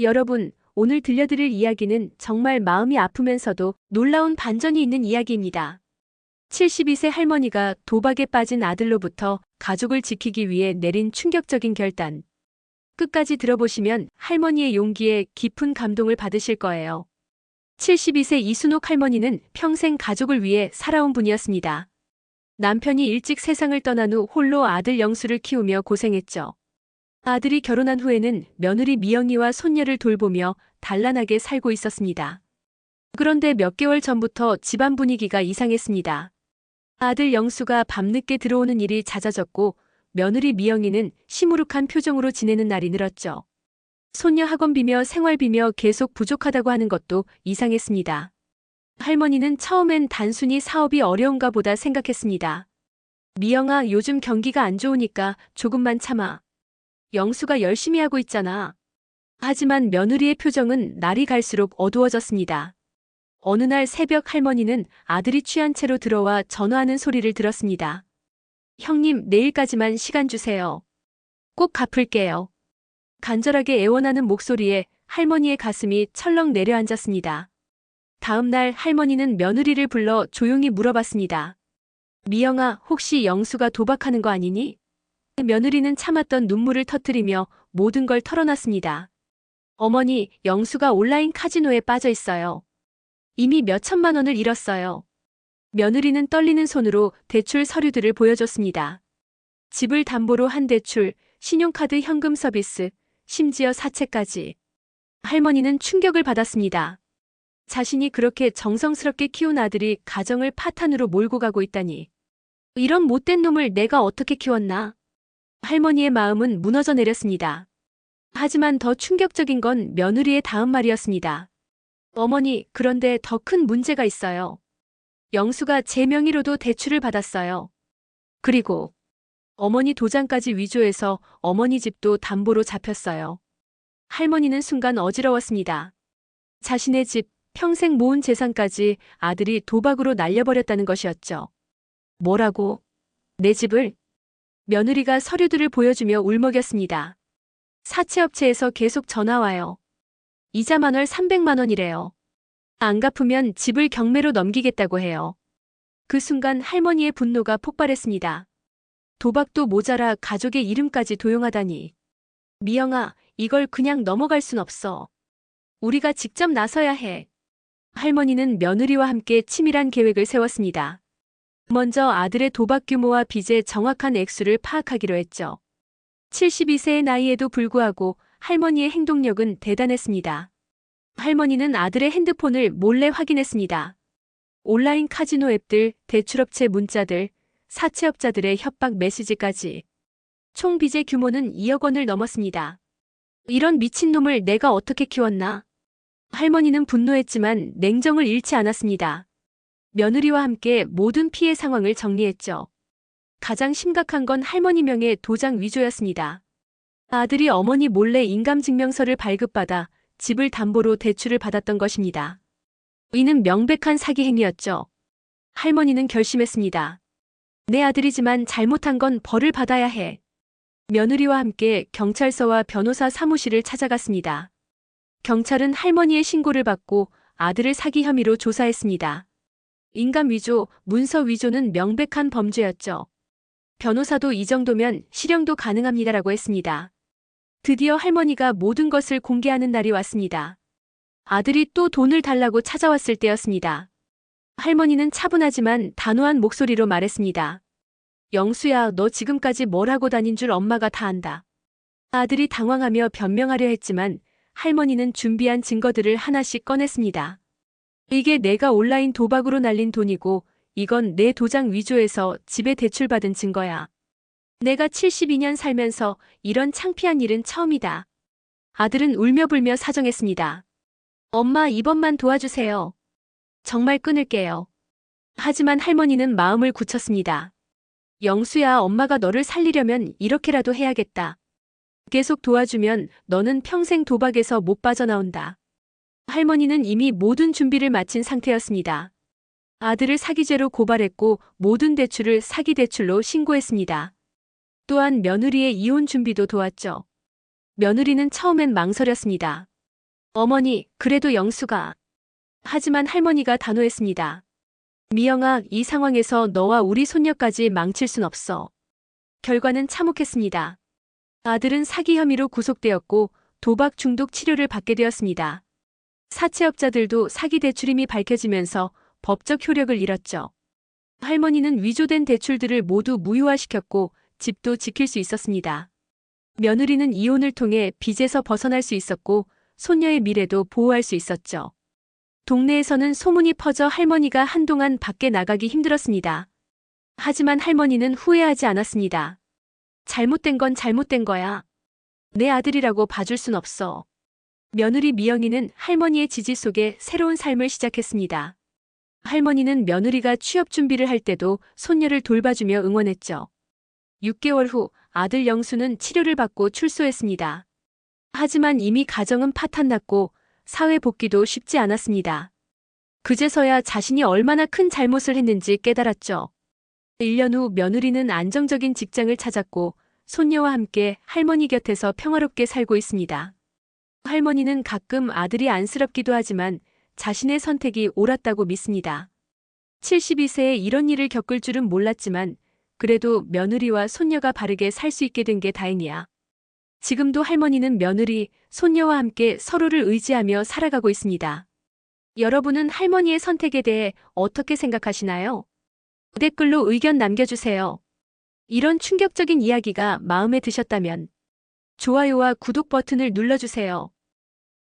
여러분, 오늘 들려드릴 이야기는 정말 마음이 아프면서도 놀라운 반전이 있는 이야기입니다. 72세 할머니가 도박에 빠진 아들로부터 가족을 지키기 위해 내린 충격적인 결단. 끝까지 들어보시면 할머니의 용기에 깊은 감동을 받으실 거예요. 72세 이순옥 할머니는 평생 가족을 위해 살아온 분이었습니다. 남편이 일찍 세상을 떠난 후 홀로 아들 영수를 키우며 고생했죠. 아들이 결혼한 후에는 며느리 미영이와 손녀를 돌보며 단란하게 살고 있었습니다. 그런데 몇 개월 전부터 집안 분위기가 이상했습니다. 아들 영수가 밤늦게 들어오는 일이 잦아졌고 며느리 미영이는 시무룩한 표정으로 지내는 날이 늘었죠. 손녀 학원비며 생활비며 계속 부족하다고 하는 것도 이상했습니다. 할머니는 처음엔 단순히 사업이 어려운가 보다 생각했습니다. 미영아, 요즘 경기가 안 좋으니까 조금만 참아. 영수가 열심히 하고 있잖아. 하지만 며느리의 표정은 날이 갈수록 어두워졌습니다. 어느 날 새벽 할머니는 아들이 취한 채로 들어와 전화하는 소리를 들었습니다. 형님, 내일까지만 시간 주세요. 꼭 갚을게요. 간절하게 애원하는 목소리에 할머니의 가슴이 철렁 내려앉았습니다. 다음 날 할머니는 며느리를 불러 조용히 물어봤습니다. 미영아, 혹시 영수가 도박하는 거 아니니? 며느리는 참았던 눈물을 터뜨리며 모든 걸 털어놨습니다. 어머니, 영수가 온라인 카지노에 빠져 있어요. 이미 몇 천만 원을 잃었어요. 며느리는 떨리는 손으로 대출 서류들을 보여줬습니다. 집을 담보로 한 대출, 신용카드 현금 서비스, 심지어 사채까지. 할머니는 충격을 받았습니다. 자신이 그렇게 정성스럽게 키운 아들이 가정을 파탄으로 몰고 가고 있다니. 이런 못된 놈을 내가 어떻게 키웠나? 할머니의 마음은 무너져 내렸습니다. 하지만 더 충격적인 건 며느리의 다음 말이었습니다. 어머니, 그런데 더 큰 문제가 있어요. 영수가 제 명의로도 대출을 받았어요. 그리고 어머니 도장까지 위조해서 어머니 집도 담보로 잡혔어요. 할머니는 순간 어지러웠습니다. 자신의 집, 평생 모은 재산까지 아들이 도박으로 날려버렸다는 것이었죠. 뭐라고? 내 집을? 며느리가 서류들을 보여주며 울먹였습니다. 사채업체에서 계속 전화와요. 이자 만 월 300만 원이래요. 안 갚으면 집을 경매로 넘기겠다고 해요. 그 순간 할머니의 분노가 폭발했습니다. 도박도 모자라 가족의 이름까지 도용하다니. 미영아, 이걸 그냥 넘어갈 순 없어. 우리가 직접 나서야 해. 할머니는 며느리와 함께 치밀한 계획을 세웠습니다. 먼저 아들의 도박 규모와 빚의 정확한 액수를 파악하기로 했죠. 72세의 나이에도 불구하고 할머니의 행동력은 대단했습니다. 할머니는 아들의 핸드폰을 몰래 확인했습니다. 온라인 카지노 앱들, 대출업체 문자들, 사채업자들의 협박 메시지까지. 총 빚의 규모는 2억 원을 넘었습니다. 이런 미친놈을 내가 어떻게 키웠나? 할머니는 분노했지만 냉정을 잃지 않았습니다. 며느리와 함께 모든 피해 상황을 정리했죠. 가장 심각한 건 할머니 명의 도장 위조였습니다. 아들이 어머니 몰래 인감증명서를 발급받아 집을 담보로 대출을 받았던 것입니다. 이는 명백한 사기 행위였죠. 할머니는 결심했습니다. 내 아들이지만 잘못한 건 벌을 받아야 해. 며느리와 함께 경찰서와 변호사 사무실을 찾아갔습니다. 경찰은 할머니의 신고를 받고 아들을 사기 혐의로 조사했습니다. 인감 위조, 문서 위조는 명백한 범죄였죠. 변호사도 이 정도면 실형도 가능합니다라고 했습니다. 드디어 할머니가 모든 것을 공개하는 날이 왔습니다. 아들이 또 돈을 달라고 찾아왔을 때였습니다. 할머니는 차분하지만 단호한 목소리로 말했습니다. 영수야, 너 지금까지 뭘 하고 다닌 줄 엄마가 다 안다. 아들이 당황하며 변명하려 했지만 할머니는 준비한 증거들을 하나씩 꺼냈습니다. 이게 내가 온라인 도박으로 날린 돈이고 이건 내 도장 위조해서 집에 대출받은 증거야. 내가 72년 살면서 이런 창피한 일은 처음이다. 아들은 울며불며 사정했습니다. 엄마 이번만 도와주세요. 정말 끊을게요. 하지만 할머니는 마음을 굳혔습니다. 영수야 엄마가 너를 살리려면 이렇게라도 해야겠다. 계속 도와주면 너는 평생 도박에서 못 빠져나온다. 할머니는 이미 모든 준비를 마친 상태였습니다. 아들을 사기죄로 고발했고 모든 대출을 사기 대출로 신고했습니다. 또한 며느리의 이혼 준비도 도왔죠. 며느리는 처음엔 망설였습니다. 어머니, 그래도 영수가. 하지만 할머니가 단호했습니다. 미영아, 이 상황에서 너와 우리 손녀까지 망칠 순 없어. 결과는 참혹했습니다. 아들은 사기 혐의로 구속되었고 도박 중독 치료를 받게 되었습니다. 사채업자들도 사기 대출임이 밝혀지면서 법적 효력을 잃었죠. 할머니는 위조된 대출들을 모두 무효화시켰고 집도 지킬 수 있었습니다. 며느리는 이혼을 통해 빚에서 벗어날 수 있었고 손녀의 미래도 보호할 수 있었죠. 동네에서는 소문이 퍼져 할머니가 한동안 밖에 나가기 힘들었습니다. 하지만 할머니는 후회하지 않았습니다. 잘못된 건 잘못된 거야. 내 아들이라고 봐줄 순 없어. 며느리 미영이는 할머니의 지지 속에 새로운 삶을 시작했습니다. 할머니는 며느리가 취업 준비를 할 때도 손녀를 돌봐주며 응원했죠. 6개월 후 아들 영수는 치료를 받고 출소했습니다. 하지만 이미 가정은 파탄났고 사회 복귀도 쉽지 않았습니다. 그제서야 자신이 얼마나 큰 잘못을 했는지 깨달았죠. 1년 후 며느리는 안정적인 직장을 찾았고 손녀와 함께 할머니 곁에서 평화롭게 살고 있습니다. 할머니는 가끔 아들이 안쓰럽기도 하지만 자신의 선택이 옳았다고 믿습니다. 72세에 이런 일을 겪을 줄은 몰랐지만 그래도 며느리와 손녀가 바르게 살 수 있게 된 게 다행이야. 지금도 할머니는 며느리, 손녀와 함께 서로를 의지하며 살아가고 있습니다. 여러분은 할머니의 선택에 대해 어떻게 생각하시나요? 댓글로 의견 남겨주세요. 이런 충격적인 이야기가 마음에 드셨다면 좋아요와 구독 버튼을 눌러주세요.